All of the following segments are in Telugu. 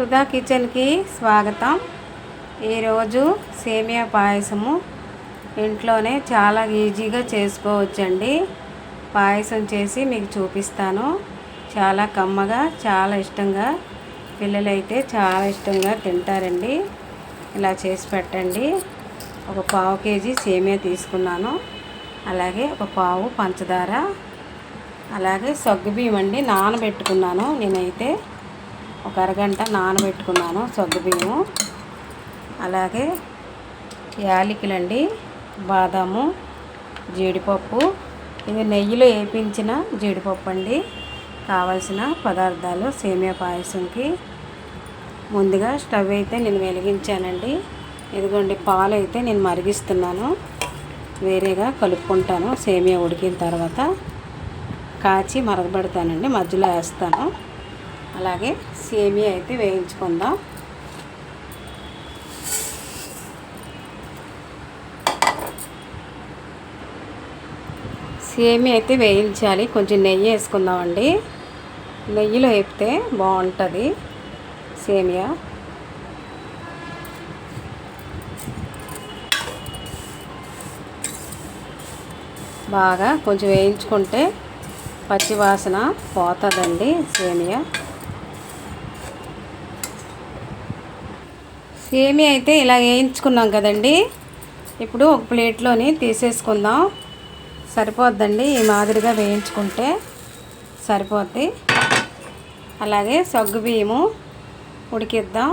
సుధా కిచెన్కి స్వాగతం. ఈరోజు సేమియా పాయసము. ఇంట్లోనే చాలా ఈజీగా చేసుకోవచ్చండి. పాయసం చేసి మీకు చూపిస్తాను. చాలా కమ్మగా చాలా ఇష్టంగా. పిల్లలైతే చాలా ఇష్టంగా తింటారండి. ఇలా చేసి పెట్టండి. ఒక పావు కేజీ సేమియా తీసుకున్నాను. అలాగే ఒక పావు పంచదార. అలాగే సగ్గుబియ్యం అండి నానబెట్టుకున్నాను నేనైతే. ఒక అరగంట నానబెట్టుకున్నాను సగ్గుబియ్యము అలాగే యాలకులండి బాదాము జీడిపప్పు. ఇది నెయ్యిలో వేయించిన జీడిపప్పు అండి కావలసిన పదార్థాలు సేమియా పాయసంకి. ముందుగా స్టవ్ అయితే నేను వెలిగించానండి. ఇదిగోండి పాలు అయితే నేను మరిగిస్తున్నాను. వేరేగా కలుపుకుంటాను. సేమియా ఉడికిన తర్వాత కాచి మరగబెడతానండి. మధ్యలో వేస్తాను. అలాగే సేమియా అయితే వేయించుకుందాం. సేమియా అయితే వేయించాలి. కొంచెం నెయ్యి వేసుకుందామండి. నెయ్యిలో వేపితే బాగుంటుంది సేమియా. బాగా కొంచెం వేయించుకుంటే పచ్చి వాసన పోతుందండి సేమియా. సేమియా అయితే ఇలా వేయించుకున్నాం కదండి. ఇప్పుడు ఒక ప్లేట్లోని తీసేసుకుందాం. సరిపోద్దండి ఈ మాదిరిగా వేయించుకుంటే సరిపోద్ది. అలాగే సగ్గుబియ్యము ఉడికిద్దాం.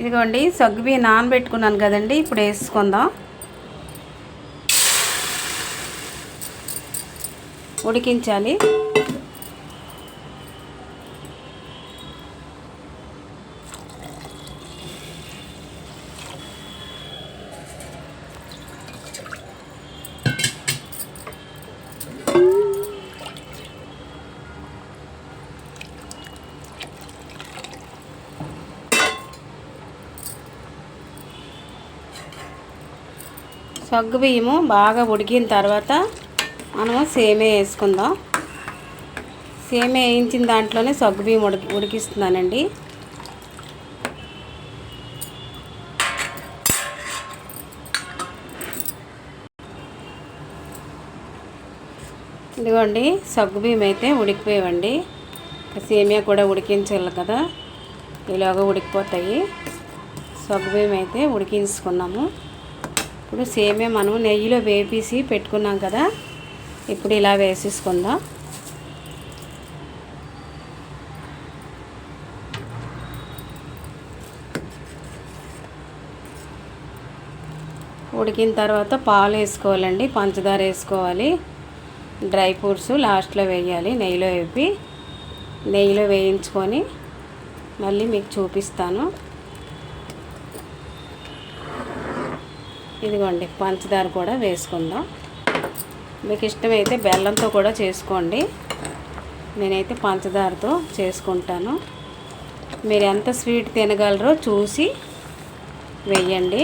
ఇదిగోండి సగ్గుబియ్యం నానబెట్టుకున్నాను కదండి ఇప్పుడు వేసుకుందాం. ఉడికించాలి. సగ్గు బియ్యము బాగా ఉడికిన తర్వాత మనము సేమే వేసుకుందాం. సేమే వేయించిన దాంట్లోనే సగ్గు బియ్యం ఉడికి ఉడికిస్తున్నానండి. ఇదిగోండి సగ్గు బియ్యం అయితే ఉడికిపోయావండి. సేమియా కూడా ఉడికించాలి కదా. ఇలాగ ఉడికిపోతాయి. సగ్గు బియ్యం అయితే ఉడికించుకున్నాము. ఇప్పుడు సేమే మనం నెయ్యిలో వేపేసి పెట్టుకున్నాం కదా ఇప్పుడు ఇలా వేసేసుకుందాం. ఉడికిన తర్వాత పాలు వేసుకోవాలండి పంచదార వేసుకోవాలి. డ్రై ఫ్రూట్స్ లాస్ట్లో వేయాలి నెయ్యిలో వేపి. నెయ్యిలో వేయించుకొని మళ్ళీ మీకు చూపిస్తాను. ఇదిగోండి పంచదార కూడా వేసుకుందాం. మీకు ఇష్టమైతే బెల్లంతో కూడా చేసుకోండి. నేనైతే పంచదారతో చేసుకుంటాను. మీరు ఎంత స్వీట్ తినగలరో చూసి వేయండి.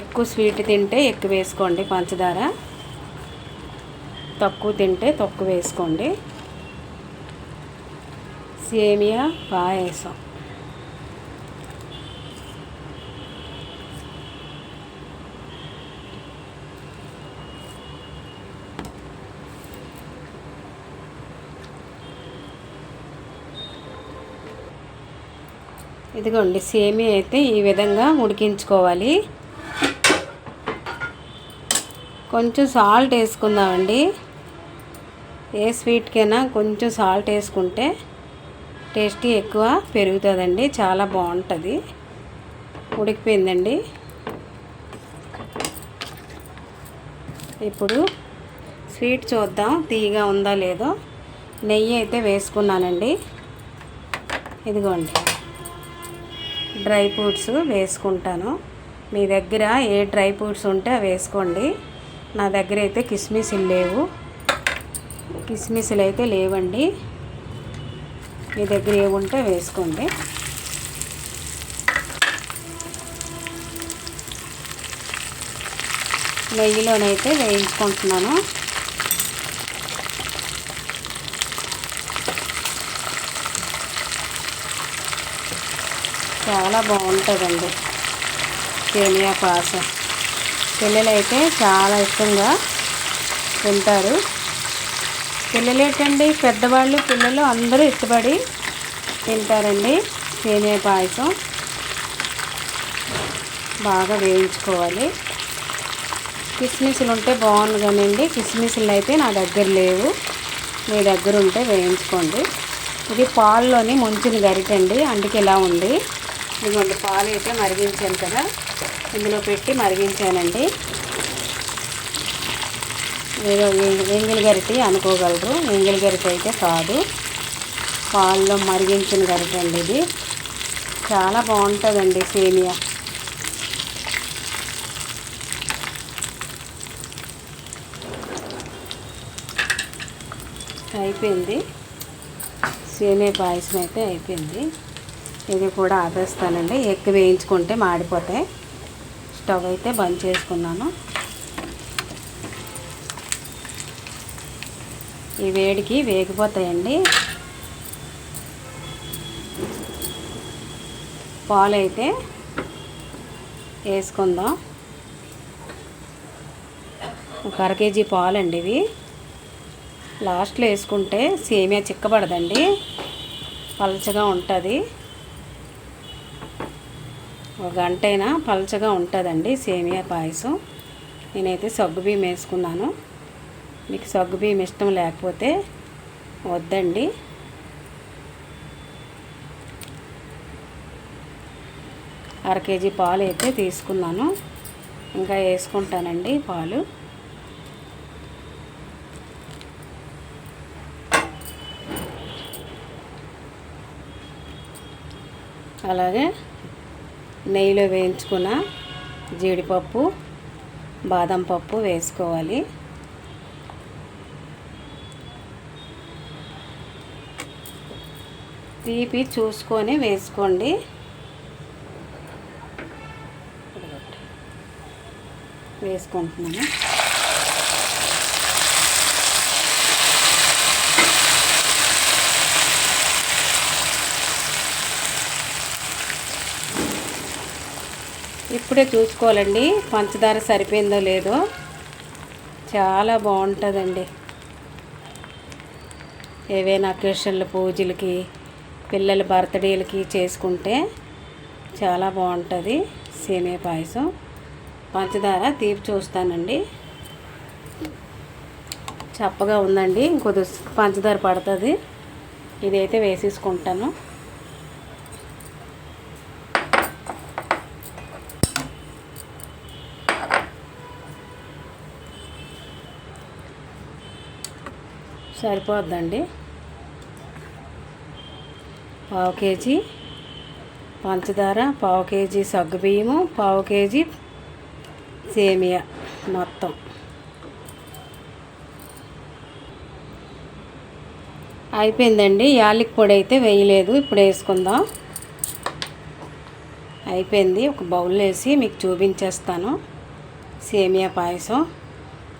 ఎక్కువ స్వీట్ తింటే ఎక్కువ వేసుకోండి పంచదార. తక్కువ తింటే తక్కువ వేసుకోండి. సేమియా పాయసం. ఇదిగోండి సేమియా అయితే ఈ విధంగా ఉడికించుకోవాలి. కొంచెం సాల్ట్ వేసుకుందామండి. ఏ స్వీట్కైనా కొంచెం సాల్ట్ వేసుకుంటే టేస్టీ ఎక్కువ పెరుగుతుందండి చాలా బాగుంటుంది. ఉడికిపోయిందండి. ఇప్పుడు స్వీట్ చూద్దాం తీయగా ఉందా లేదో. నెయ్యి అయితే వేసుకున్నానండి. ఇదిగోండి. డ్రై ఫ్రూట్స్ వేసుకుంటాను. మీ దగ్గర ఏ డ్రై ఫ్రూట్స్ ఉంటే అవి వేసుకోండి. నా దగ్గర అయితే కిస్మిస్లు లేవు. కిస్మిస్లు అయితే లేవండి. మీ దగ్గర ఏముంటే ఉంటే వేసుకోండి. నెయ్యిలోనైతే వేయించుకుంటున్నాను. చాలా బాగుంటుందండి. సేమియా పాయసం. పిల్లలైతే చాలా ఇష్టంగా తింటారు. పిల్లలేటండి పెద్దవాళ్ళు పిల్లలు అందరూ ఇష్టపడి తింటారండి సేమియా పాయసం. బాగా వేయించుకోవాలి. కిస్మిస్లు ఉంటే బాగుంది కానివ్వండి కిస్మిస్లు అయితే నా దగ్గర లేవు. మీ దగ్గర ఉంటే వేయించుకోండి. ఇది పాల్లోని ముంచిన గరిటండి. అందుకే ఇలా ఉంది? ఇదిగోండి పాలు అయితే మరిగించాను కదా. ఇందులో పెట్టి మరిగించానండి. ఏదో ఎంగిల్ గరిటె అనుకోగలరు. ఎంగిల్ గరిటె అయితే కాదు. పాల్లో మరిగించిన గరిటె అండి ఇది. చాలా బాగుంటుందండి సేమియా. అయిపోయింది. సేమియా పాయసం అయితే అయిపోయింది. ఇది కూడా ఆపేస్తానండి. ఎక్కువ వేయించుకుంటే మాడిపోతాయి స్టవ్ అయితే బంద్ చేసుకున్నాను. ఈ వేడికి వేగిపోతాయండి. పాలు అయితే వేసుకుందాం. ఒక అర కేజీ పాలండి ఇవి. లాస్ట్లో వేసుకుంటే సేమియా చిక్కబడదండి. పలచగా ఉంటుంది. ఒక గంట అయినా పలచగా ఉంటుందండి సేమియా పాయసం. నేనైతే సగ్గుబియ్యం వేసుకున్నాను. మీకు సగ్గుబియ్యం ఇష్టం లేకపోతే వద్దండి. అర కేజీ పాలు అయితే తీసుకున్నాను. ఇంకా వేసుకుంటానండి పాలు. అలాగే నెయ్యిలో వేయించుకున్న జీడిపప్పు బాదం పప్పు వేసుకోవాలి. తీపి చూసుకొని వేసుకోండి. వేసుకుంటున్నాను. ఇప్పుడే చూసుకోవాలండి. పంచదార సరిపోయిందో లేదో. చాలా బాగుంటుందండి. ఏవైనా అకేషన్లు పూజలకి పిల్లల బర్త్డేలకి చేసుకుంటే చాలా బాగుంటుంది. సేమే పాయసం. పంచదార తీపి చూస్తానండి. చప్పగా ఉందండి. ఇంకొద్ది పంచదార పడుతుంది. ఇదైతే వేసేసుకుంటాను. సరిపోద్దండి. పావు కేజీ పంచదార పావు కేజీ సగ్గుబియ్యము పావు కేజీ సేమియా మొత్తం. అయిపోయిందండి. యాలిక్ పొడి అయితే వేయలేదు. ఇప్పుడు వేసుకుందాం. అయిపోయింది. ఒక బౌల్ వేసి మీకు చూపించేస్తాను. సేమియా పాయసం.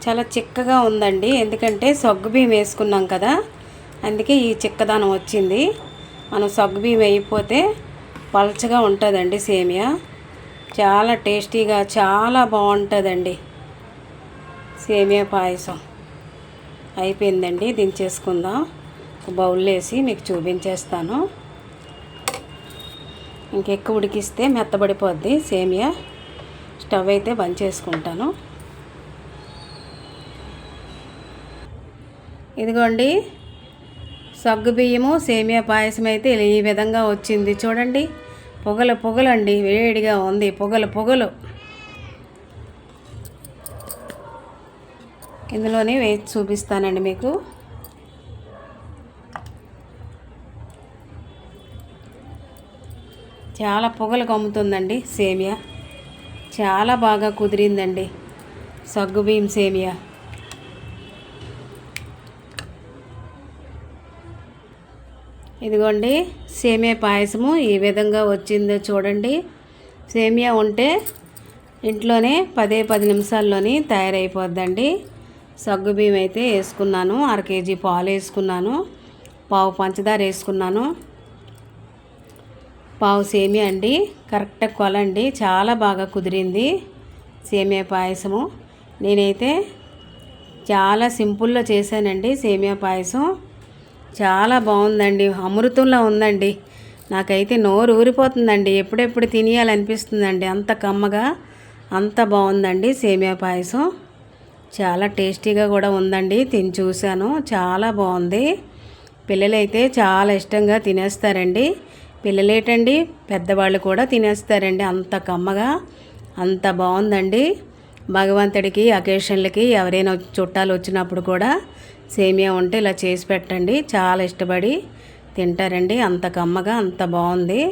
చాలా చిక్కగా ఉందండి. ఎందుకంటే సగ్గుబియ్యం వేసుకున్నాం కదా. అందుకే ఈ చిక్కదనం వచ్చింది. మనం సగ్గుబియ్యం వేయిపోతే పలచగా ఉంటుందండి సేమియా. చాలా టేస్టీగా చాలా బాగుంటుందండి. సేమియా పాయసం అయిపోయిందండి. దించేసుకుందాం. బౌల్ వేసి మీకు చూపించేస్తాను. ఇంకెక్కువ ఉడికిస్తే మెత్తబడిపోద్ది సేమియా. స్టవ్ అయితే బంద్ చేసుకుంటాను. ఇదిగోండి. సగ్గు బియ్యము సేమియా పాయసం అయితే ఈ విధంగా వచ్చింది. చూడండి. పొగలు పొగలండి. వేడిగా ఉంది. పొగలు పొగలు. ఇందులోనే వేసి చూపిస్తానండి మీకు. చాలా పొగలు కమ్ముతుందండి సేమియా. చాలా బాగా కుదిరిందండి. సగ్గుబియ్యం సేమియా. ఇదిగోండి సేమియా పాయసము ఈ విధంగా వచ్చిందో చూడండి. సేమియా ఉంటే ఇంట్లోనే పదే పది నిమిషాల్లోని తయారైపోద్దండి. సగ్గుబియ్యం అయితే వేసుకున్నాను అర కేజీ పాలు వేసుకున్నాను పావు పంచదార వేసుకున్నాను. పావు సేమియా అండి కరెక్ట్ కొలండి చాలా బాగా కుదిరింది సేమియా పాయసము. నేనైతే చాలా సింపుల్లో చేశానండి సేమియా పాయసం. చాలా బాగుందండి. అమృతంలా ఉందండి. నాకైతే నోరు ఊరిపోతుందండి. ఎప్పుడెప్పుడు తినేయాలనిపిస్తుందండి. అంత కమ్మగా అంత బాగుందండి సేమియా పాయసం. చాలా టేస్టీగా కూడా ఉందండి. తిని చూశాను. చాలా బాగుంది. పిల్లలైతే చాలా ఇష్టంగా తినేస్తారండి. పిల్లలేటండి పెద్దవాళ్ళు కూడా తినేస్తారండి. అంత కమ్మగా అంత బాగుందండి. భగవంతుడికి అకేషన్లకి ఎవరైనా చుట్టాలు వచ్చినప్పుడు కూడా సేమియా ఉంటే ఇలా చేసి పెట్టండి. చాలా ఇష్టపడి తింటారండి. అంత కమ్మగా అంత బాగుంది.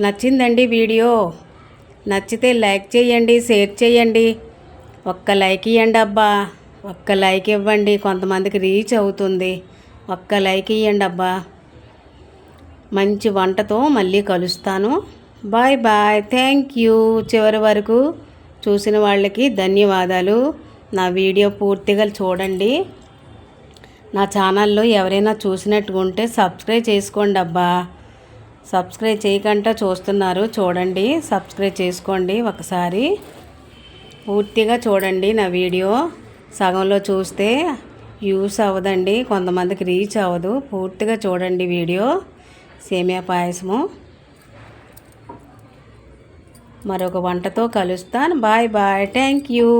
నచ్చిందండి వీడియో. నచ్చితే లైక్ చేయండి షేర్ చేయండి. ఒక్క లైక్ ఇవ్వండి అబ్బా. ఒక్క లైక్ ఇవ్వండి. కొంతమందికి రీచ్ అవుతుంది. ఒక్క లైక్ ఇవ్వండి అబ్బా. మంచి వంటతో మళ్ళీ కలుస్తాను. Bye bye. Thank you. చివరి వరకు చూసిన వాళ్ళకి ధన్యవాదాలు. నా వీడియో పూర్తిగా చూడండి. నా ఛానల్లో ఎవరైనా చూసినట్టుగా ఉంటే సబ్స్క్రైబ్ చేసుకోండి అబ్బా. సబ్స్క్రైబ్ చేయకుండా చూస్తున్నారు. చూడండి సబ్స్క్రైబ్ చేసుకోండి ఒకసారి. పూర్తిగా చూడండి నా వీడియో. సగంలో చూస్తే యూస్ అవ్వదండి కొంతమందికి రీచ్ అవ్వదు. పూర్తిగా చూడండి వీడియో. సేమియా పాయసము. మరొక వంటతో కలుస్తాను. Bye bye. Thank you.